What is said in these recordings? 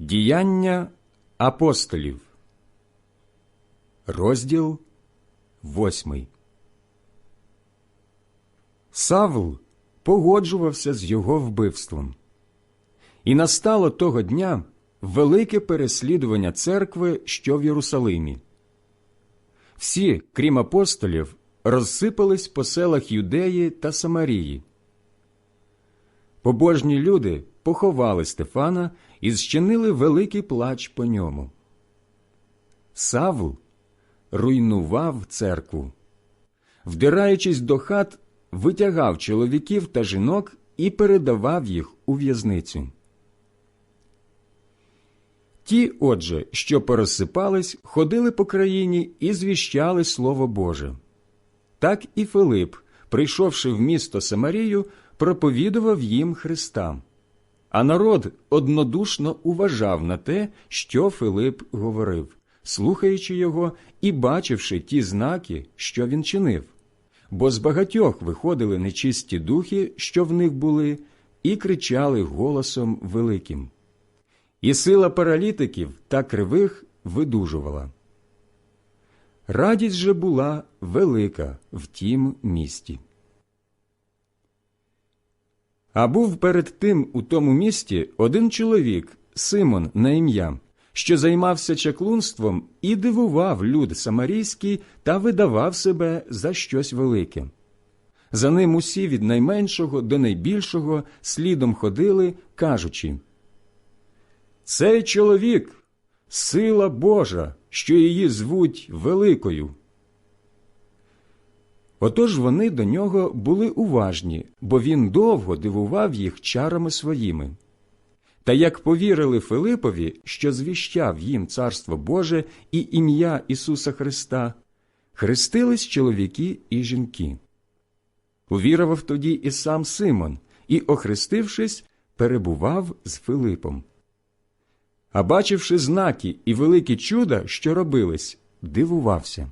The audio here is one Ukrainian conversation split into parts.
Діяння апостолів, розділ восьмий. Савл погоджувався з його вбивством. І настало того дня велике переслідування церкви, що в Єрусалимі. Всі, крім апостолів, розсипались по селах Юдеї та Самарії. Побожні люди поховали Стефана і зчинили великий плач по ньому. Савл руйнував церкву. Вдираючись до хат, витягав чоловіків та жінок і передавав їх у в'язницю. Ті, отже, що порозсипались, ходили по країні і звіщали Слово Боже. Так і Филип, прийшовши в місто Самарію, проповідував їм Христа. А народ однодушно уважав на те, що Филип говорив, слухаючи його і бачивши ті знаки, що він чинив. Бо з багатьох виходили нечисті духи, що в них були, і кричали голосом великим. І сила паралітиків та кривих видужувала. Радість же була велика в тім місті. А був перед тим у тому місті один чоловік, Симон на ім'я, що займався чаклунством і дивував люд самарійський та видавав себе за щось велике. За ним усі від найменшого до найбільшого слідом ходили, кажучи Цей чоловік сила Божа, що її звуть Великою. Отож вони до нього були уважні, бо він довго дивував їх чарами своїми. Та як повірили Филипові, що звіщав їм Царство Боже і ім'я Ісуса Христа, хрестились чоловіки і жінки. Увірував тоді і сам Симон, і, охрестившись, перебував з Филипом. А бачивши знаки і великі чуда, що робились, дивувався.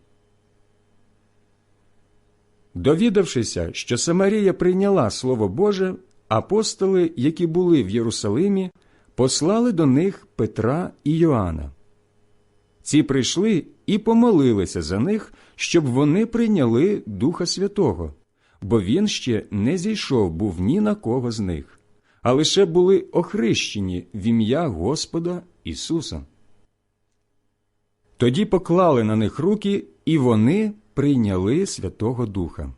Довідавшися, що Самарія прийняла Слово Боже, апостоли, які були в Єрусалимі, послали до них Петра і Йоанна. Ці прийшли і помолилися за них, щоб вони прийняли Духа Святого, бо він ще не зійшов був ні на кого з них, а лише були охрещені в ім'я Господа Ісуса. Тоді поклали на них руки, і вони прийняли Святого Духа.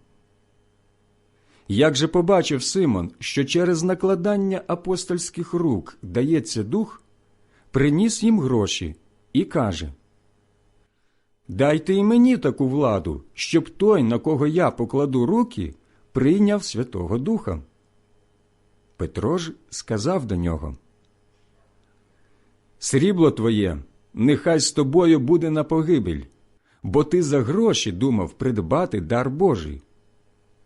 Як же побачив Симон, що через накладання апостольських рук дається дух, приніс їм гроші і каже Дайте і мені таку владу, щоб той, на кого я покладу руки, прийняв Святого Духа. Петро ж сказав до нього Срібло твоє, нехай з тобою буде на погибель, бо ти за гроші думав придбати дар Божий.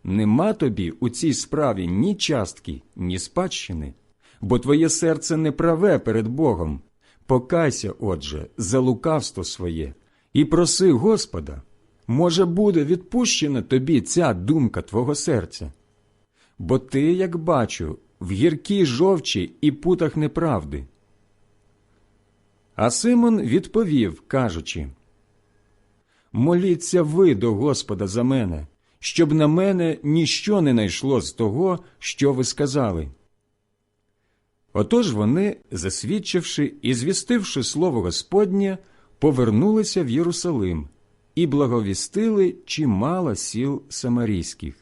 Нема тобі у цій справі ні частки, ні спадщини, бо твоє серце не праве перед Богом. Покайся, отже, за лукавство своє, і проси Господа, може, буде відпущена тобі ця думка твого серця. Бо ти, як бачу, в гіркій жовчі і путах неправди. А Симон відповів, кажучи Моліться ви до Господа за мене, щоб на мене ніщо не найшло з того, що ви сказали. Отож вони, засвідчивши і звістивши слово Господнє, повернулися в Єрусалим і благовістили чимало сіл самарійських.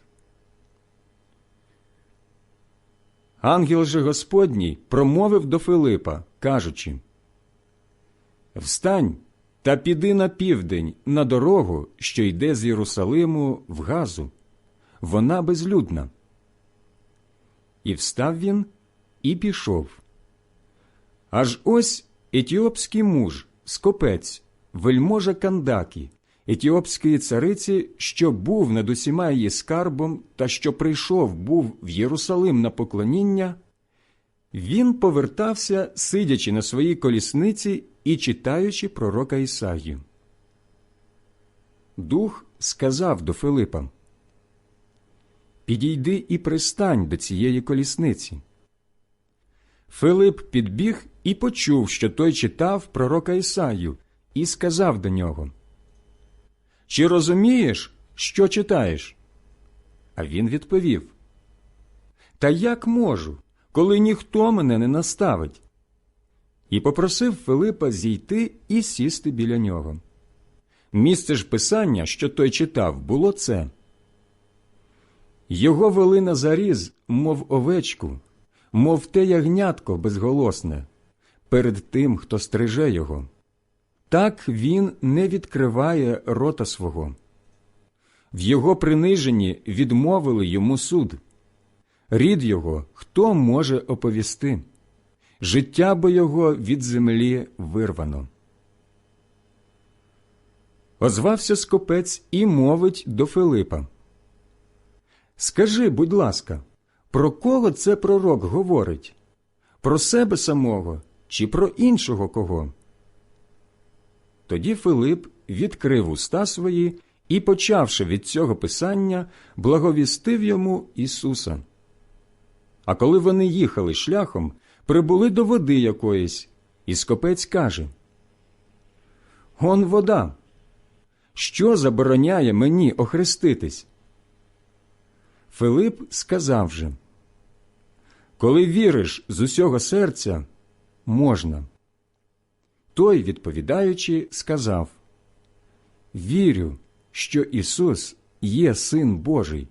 Ангел же Господній промовив до Филипа, кажучи Встань та піди на південь на дорогу, що йде з Єрусалиму в Газу. Вона безлюдна. І встав він і пішов. Аж ось етіопський муж, скопець, вельможа Кандакі, етіопської цариці, що був над усіма її скарбом та що прийшов був в Єрусалим на поклоніння, він повертався, сидячи на своїй колісниці і читаючи пророка Ісаю. Дух сказав до Филипа Підійди і пристань до цієї колісниці. Филип підбіг і почув, що той читав пророка Ісаю, і сказав до нього Чи розумієш, що читаєш? А він відповів Та як можу, коли ніхто мене не наставить? І попросив Филипа зійти і сісти біля нього. Місце ж писання, що той читав, було це. Його вели на заріз, мов овечку, мов те ягнятко безголосне, перед тим, хто стриже його. Так він не відкриває рота свого. В його приниженні відмовили йому суд. Рід його хто може оповісти? Життя бо його від землі вирвано. Озвався скопець і мовить до Филипа. Скажи, будь ласка, про кого це пророк говорить? Про себе самого чи про іншого кого? Тоді Филип відкрив уста свої і, почавши від цього писання, благовістив йому Ісуса. А коли вони їхали шляхом, прибули до води якоїсь, і скопець каже Он вода. Що забороняє мені охреститись? Филип сказав же Коли віриш з усього серця, можна. Той, відповідаючи, сказав Вірю, що Ісус є Син Божий.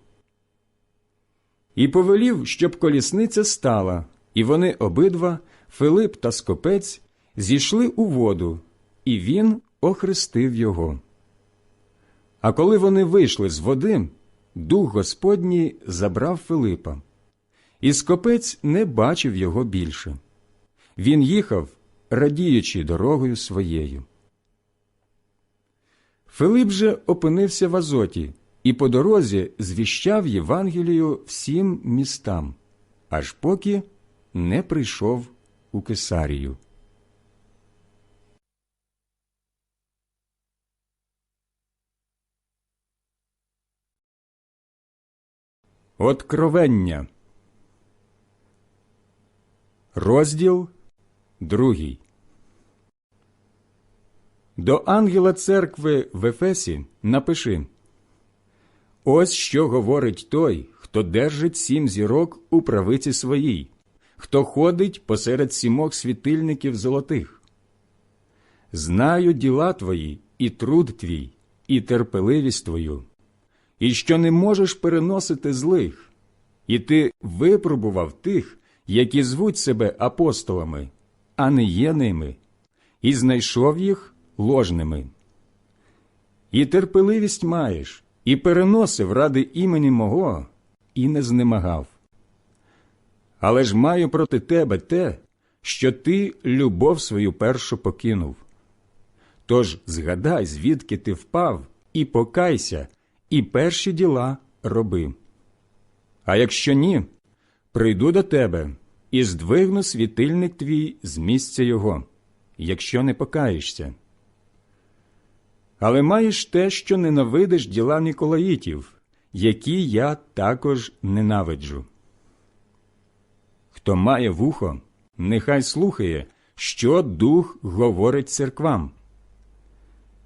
І повелів, щоб колісниця стала, і вони обидва, Филип та скопець, зійшли у воду, і він охрестив його. А коли вони вийшли з води, дух Господній забрав Филипа, і скопець не бачив його більше. Він їхав, радіючи дорогою своєю. Филип же опинився в Азоті і по дорозі звіщав Євангелію всім містам, аж поки не прийшов у Кесарію. Откровення. Розділ другий. До ангела церкви в Ефесі напиши Ось що говорить той, хто держить сім зірок у правиці своїй, хто ходить посеред сімох світильників золотих. Знаю діла твої, і труд твій, і терпеливість твою, і що не можеш переносити злих, і ти випробував тих, які звуть себе апостолами, а не є ними, і знайшов їх ложними. І терпеливість маєш, і переносив ради імені мого, і не знемагав. Але ж маю проти тебе те, що ти любов свою першу покинув. Тож згадай, звідки ти впав, і покайся, і перші діла роби. А якщо ні, прийду до тебе і здвигну світильник твій з місця його, якщо не покаєшся. Але маєш те, що ненавидиш діла Ніколаїтів, які я також ненавиджу. Хто має вухо, нехай слухає, що дух говорить церквам.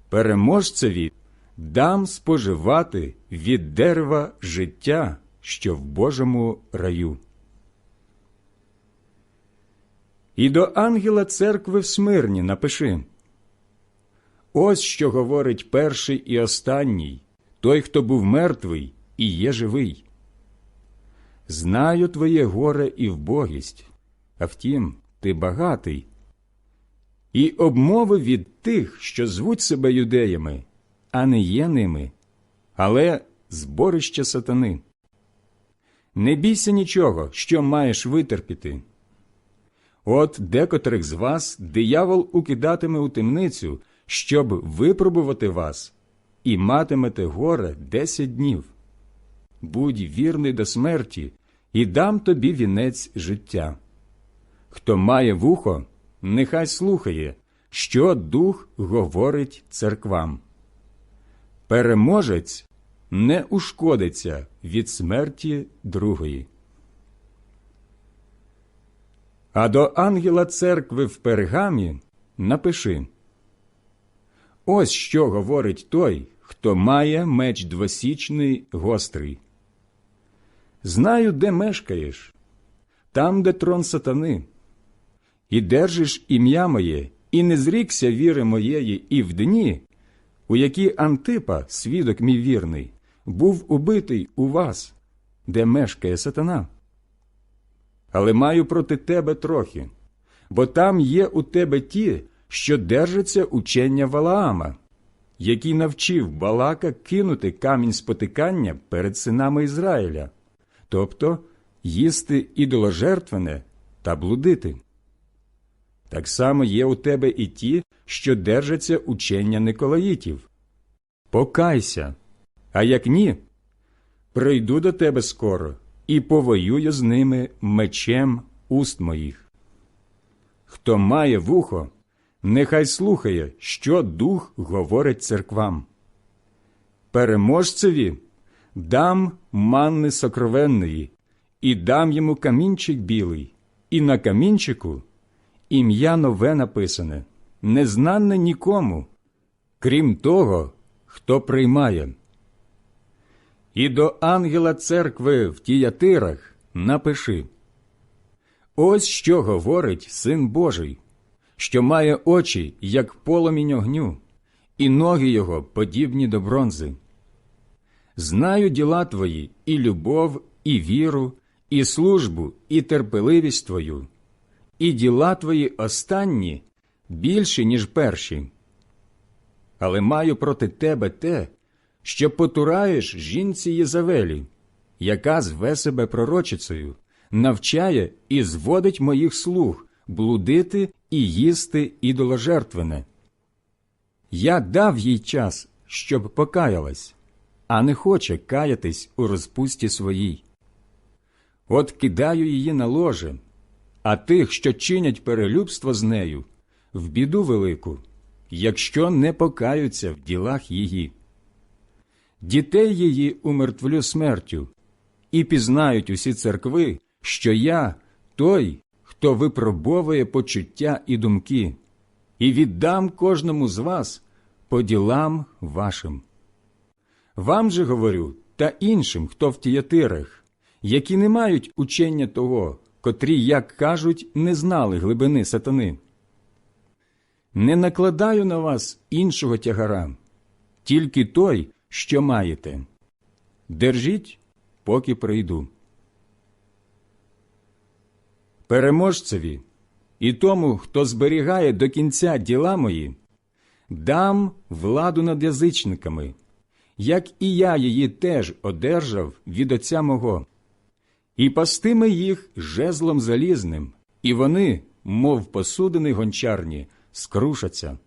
Переможцеві дам споживати від дерева життя, що в Божому раю. І до ангела церкви в Смирні напиши Ось що говорить перший і останній, той, хто був мертвий і є живий. Знаю твоє горе і вбогість, а втім, ти багатий, і обмови від тих, що звуть себе юдеями, а не є ними, але зборище сатани. Не бійся нічого, що маєш витерпіти. От декотрих з вас диявол укидатиме у темницю, щоб випробувати вас, і матимете горе десять днів. Будь вірний до смерті, і дам тобі вінець життя. Хто має вухо, нехай слухає, що дух говорить церквам. Переможець не ушкодиться від смерті другої. А до ангела церкви в пергамі напиши Ось що говорить той, хто має меч двосічний гострий. Знаю, де мешкаєш, там, де трон сатани, і держиш ім'я моє, і не зрікся віри моєї і в дні, у які Антипа, свідок мій вірний, був убитий у вас, де мешкає сатана. Але маю проти тебе трохи, бо там є у тебе ті, що держаться учення Валаама, який навчив Балака кинути камінь спотикання перед синами Ізраїля, тобто їсти ідоложертвене та блудити. Так само є у тебе і ті, що держаться учення Николаїтів. Покайся, а як ні, прийду до тебе скоро і повоюю з ними мечем уст моїх. Хто має вухо, нехай слухає, що дух говорить церквам. Переможцеві дам манни сокровенної, і дам йому камінчик білий, і на камінчику ім'я нове написане, незнане нікому, крім того, хто приймає. І до ангела церкви в тіятирах напиши Ось що говорить Син Божий, що має очі, як поломінь огню, і ноги його подібні до бронзи. Знаю діла твої, і любов, і віру, і службу, і терпеливість твою, і діла твої останні більші, ніж перші. Але маю проти тебе те, що потураєш жінці Єзавелі, яка зве себе пророчицею, навчає і зводить моїх слуг блудити і їсти ідоложертвене. Я дав їй час, щоб покаялась, а не хоче каятись у розпусті своїй. От кидаю її на ложе, а тих, що чинять перелюбство з нею, в біду велику, якщо не покаються в ділах її. Дітей її умертвлю смертю, і пізнають усі церкви, що я той, хто випробовує почуття і думки, і віддам кожному з вас по ділам вашим. Вам же говорю та іншим, хто в тіятирах, які не мають учення того, котрі, як кажуть, не знали глибини сатани. Не накладаю на вас іншого тягара, тільки той, що маєте. Держіть, поки прийду. Переможцеві і тому, хто зберігає до кінця діла мої, дам владу над язичниками, як і я її теж одержав від Отця мого, і пастиме їх жезлом залізним, і вони, мов посудини гончарні, скрушаться.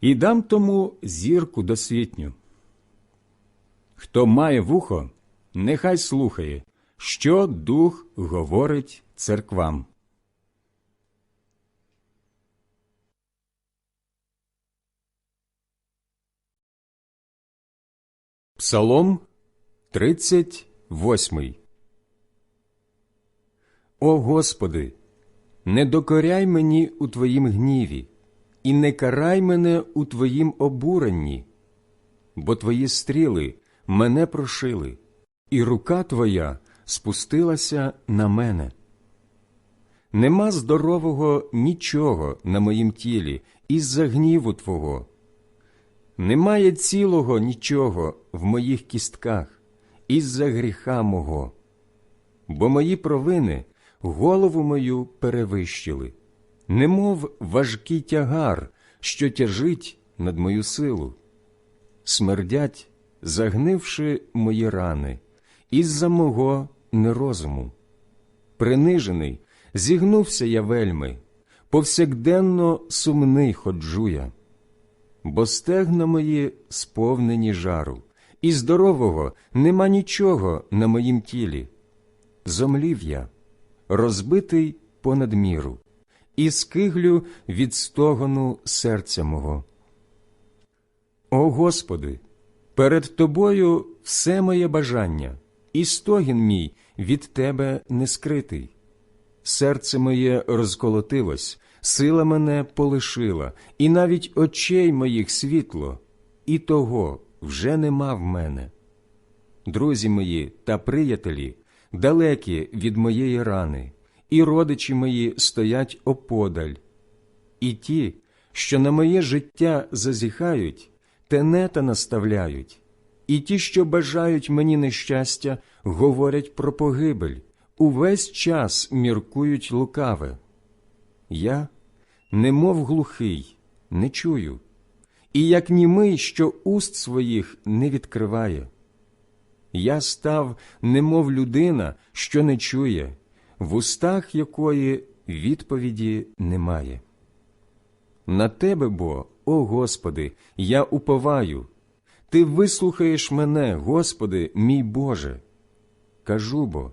І дам тому зірку досвітню. Хто має вухо, нехай слухає, що дух говорить церквам. Псалом 38 О Господи, не докоряй мені у Твоїм гніві, і не карай мене у Твоїм обуренні, бо Твої стріли мене прошили, і рука Твоя спустилася на мене. Нема здорового нічого на моїм тілі із-за гніву Твого. Немає цілого нічого в моїх кістках із-за гріха мого, бо мої провини голову мою перевищили, немов важкий тягар, що тяжить над мою силу. Смердять, загнивши мої рани, із-за мого нерозуму. Принижений, зігнувся я вельми, повсякденно сумний ходжу я бо стегна мої сповнені жару, і здорового нема нічого на моїм тілі. Зомлів я, розбитий понад міру, і скиглю від стогону серця мого. О Господи, перед Тобою все моє бажання, і стогін мій від Тебе не скритий. серце моє розколотилось, сила мене полишила, і навіть очей моїх світло, і того вже нема в мене. Друзі мої та приятелі далекі від моєї рани, і родичі мої стоять оподаль. І ті, що на моє життя зазіхають, тенета наставляють, і ті, що бажають мені нещастя, говорять про погибель, увесь час міркують лукаве. Я, немов глухий, не чую, і як німий, що уст своїх не відкриває. Я став, немов людина, що не чує, в устах якої відповіді немає. На тебе бо, о Господи, я уповаю, Ти вислухаєш мене, Господи, мій Боже. Кажу бо,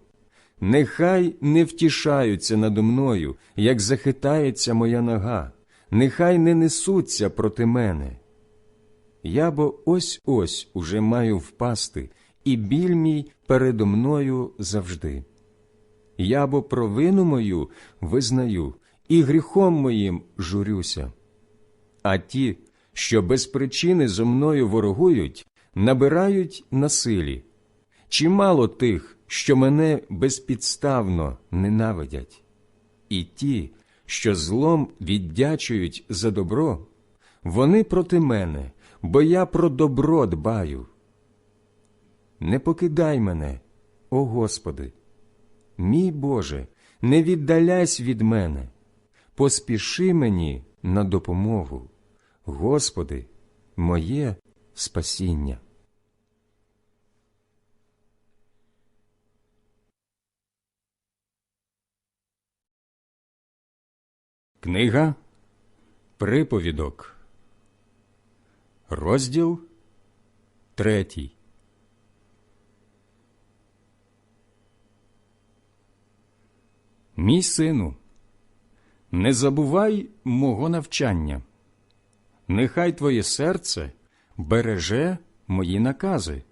нехай не втішаються надо мною, як захитається моя нога, нехай не несуться проти мене. Я бо ось ось уже маю впасти, і біль мій передо мною завжди. Я бо провину мою визнаю, і гріхом моїм журюся. А ті, що без причини зо мною ворогують, набирають насилі. Чимало тих, що мене безпідставно ненавидять, і ті, що злом віддячують за добро, вони проти мене, бо я про добро дбаю. Не покидай мене, о Господи, мій Боже, не віддаляйся від мене, поспіши мені на допомогу, Господи, моє спасіння. Книга Приповідок, розділ третій. Мій сину, не забувай мого навчання, нехай твоє серце береже мої накази,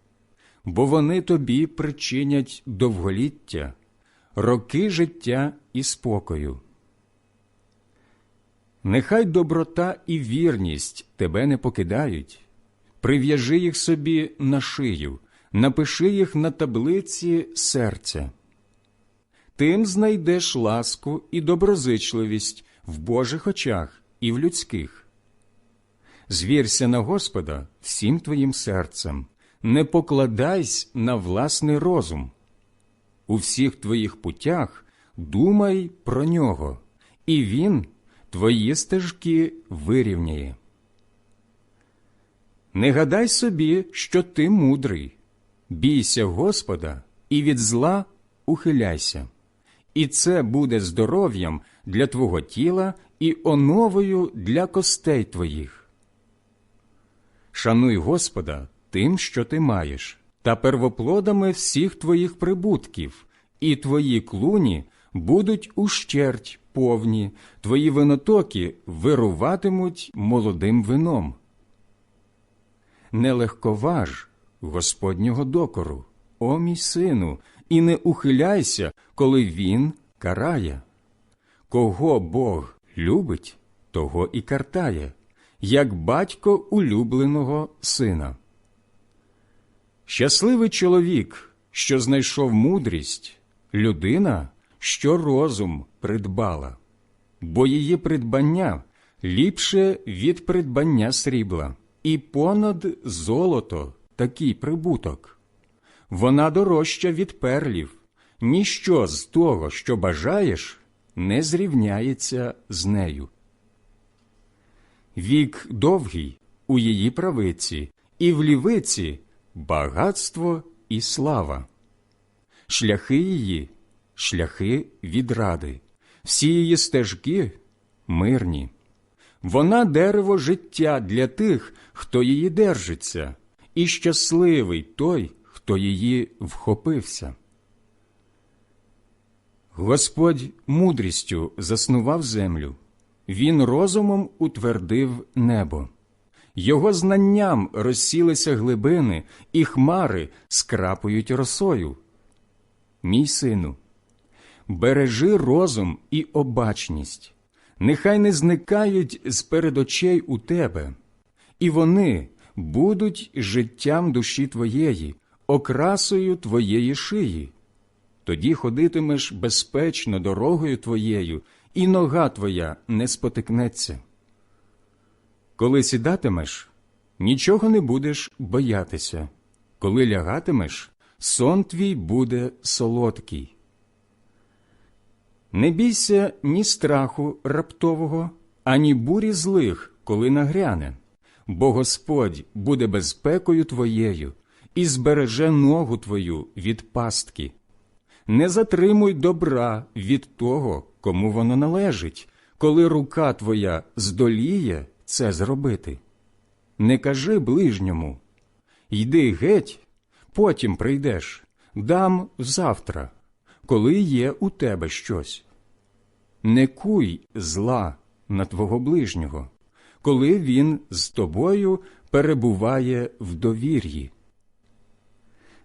бо вони тобі причинять довголіття, роки життя і спокою. Нехай доброта і вірність тебе не покидають, прив'яжи їх собі на шию, напиши їх на таблиці серця. Тим знайдеш ласку і доброзичливість в Божих очах і в людських. Звірся на Господа всім твоїм серцем, не покладайсь на власний розум. У всіх твоїх путях думай про нього, і він твої стежки вирівняє. Не гадай собі, що ти мудрий, бійся Господа і від зла ухиляйся і це буде здоров'ям для твого тіла і оновою для костей твоїх. Шануй Господа тим, що ти маєш, та первоплодами всіх твоїх прибутків, і твої клуні будуть ущерть повні, твої винотоки вируватимуть молодим вином. Нелегковаж Господнього докору, о мій сину, і не ухиляйся, коли Він карає. Кого Бог любить, того і картає, як батько улюбленого сина. Щасливий чоловік, що знайшов мудрість, людина, що розум придбала, бо її придбання ліпше від придбання срібла, і понад золото такий прибуток вона дорожча від перлів, ніщо з того, що бажаєш, не зрівняється з нею. Вік довгий у її правиці, і в лівиці багатство і слава. Шляхи її, шляхи відради, всі її стежки мирні. Вона дерево життя для тих, хто її держиться, і щасливий той, хто її вхопився. Господь мудрістю заснував землю, Він розумом утвердив небо, Його знанням розсілися глибини, і хмари скрапують росою. Мій сину, бережи розум і обачність, нехай не зникають з перед очей у тебе, і вони будуть життям душі твоєї, окрасою твоєї шиї. Тоді ходитимеш безпечно дорогою твоєю, і нога твоя не спотикнеться. Коли сідатимеш, нічого не будеш боятися, коли лягатимеш, сон твій буде солодкий. Не бійся ні страху раптового, ані бурі злих, коли нагряне, бо Господь буде безпекою твоєю і збереже ногу твою від пастки. Не затримуй добра від того, кому воно належить, коли рука твоя здоліє це зробити. Не кажи ближньому йди геть, потім прийдеш, дам завтра, коли є у тебе щось. Не куй зла на твого ближнього, коли він з тобою перебуває в довір'ї.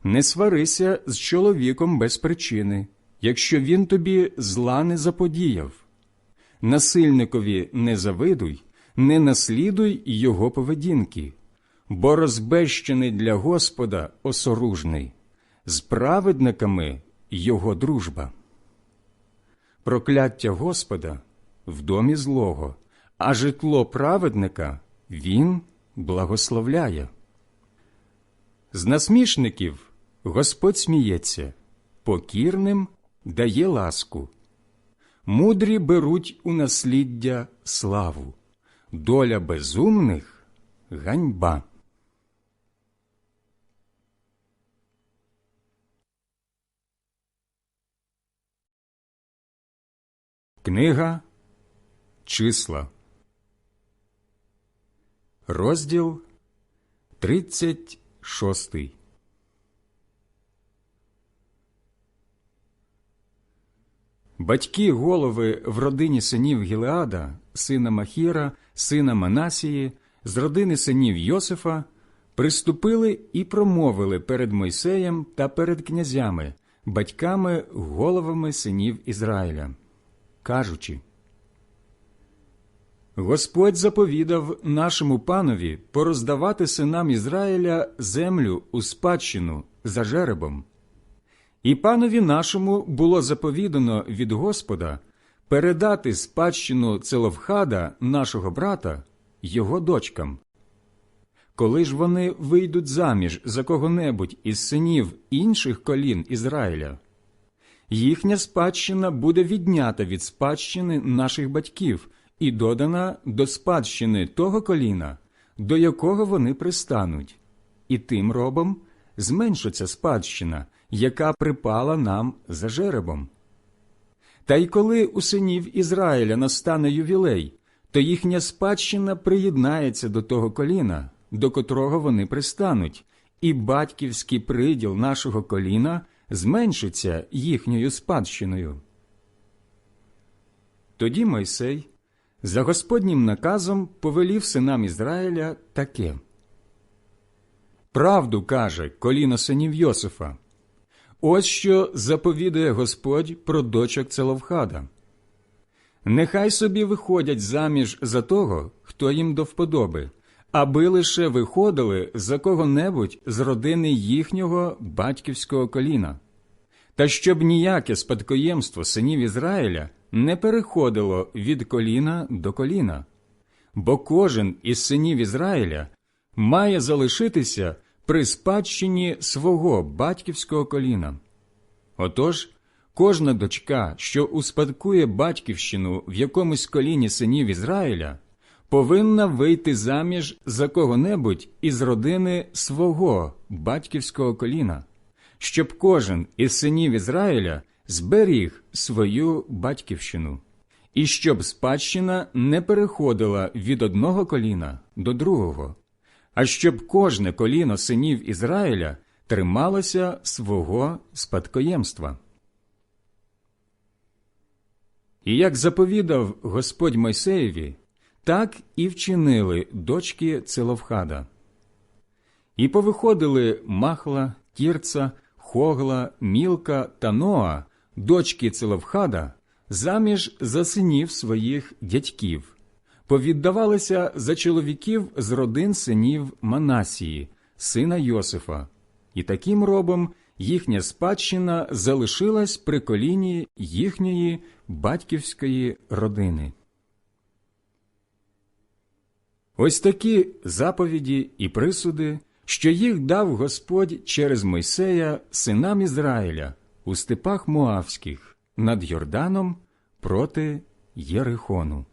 Не сварися з чоловіком без причини, якщо він тобі зла не заподіяв. Насильникові не завидуй, не наслідуй його поведінки, бо розбещений для Господа осоружний, з праведниками його дружба. Прокляття Господа в домі злого, а житло праведника він благословляє. З насмішників Господь сміється, покірним дає ласку. Мудрі беруть у насліддя славу, доля безумних ганьба. Книга Числа, розділ 36 Батьки голови в родині синів Гілеада, сина Махіра, сина Манасії, з родини синів Йосифа, приступили і промовили перед Мойсеєм та перед князями, батьками, головами синів Ізраїля, кажучи. Господь заповідав нашому панові пороздавати синам Ізраїля землю у спадщину за жеребом. І панові нашому було заповідано від Господа передати спадщину Целовхада, нашого брата, його дочкам. Коли ж вони вийдуть заміж за кого-небудь із синів інших колін Ізраїля, їхня спадщина буде віднята від спадщини наших батьків і додана до спадщини того коліна, до якого вони пристануть, і тим робом зменшиться спадщина, яка припала нам за жеребом. Та й коли у синів Ізраїля настане ювілей, то їхня спадщина приєднається до того коліна, до котрого вони пристануть, і батьківський приділ нашого коліна зменшиться їхньою спадщиною. Тоді Мойсей за Господнім наказом повелів синам Ізраїля таке. Правду каже коліно синів Йосифа. Ось що заповідує Господь про дочок Целовхада. Нехай собі виходять заміж за того, хто їм до вподоби, аби лише виходили за кого-небудь з родини їхнього батьківського коліна, та щоб ніяке спадкоємство синів Ізраїля не переходило від коліна до коліна, бо кожен із синів Ізраїля має залишитися при спадщині свого батьківського коліна. Отож, кожна дочка, що успадкує батьківщину в якомусь коліні синів Ізраїля, повинна вийти заміж за кого-небудь із родини свого батьківського коліна, щоб кожен із синів Ізраїля зберіг свою батьківщину, і щоб спадщина не переходила від одного коліна до другого, а щоб кожне коліно синів Ізраїля трималося свого спадкоємства. І як заповідав Господь Мойсеєві, так і вчинили дочки Целовхада. І повиходили Махла, Тірца, Хогла, Мілка та Ноа дочки Целовхада, заміж за синів своїх дядьків, повіддавалися за чоловіків з родин синів Манасії, сина Йосифа, і таким робом їхня спадщина залишилась при коліні їхньої батьківської родини. Ось такі заповіді і присуди, що їх дав Господь через Мойсея синам Ізраїля у степах Моавських над Йорданом проти Єрихону.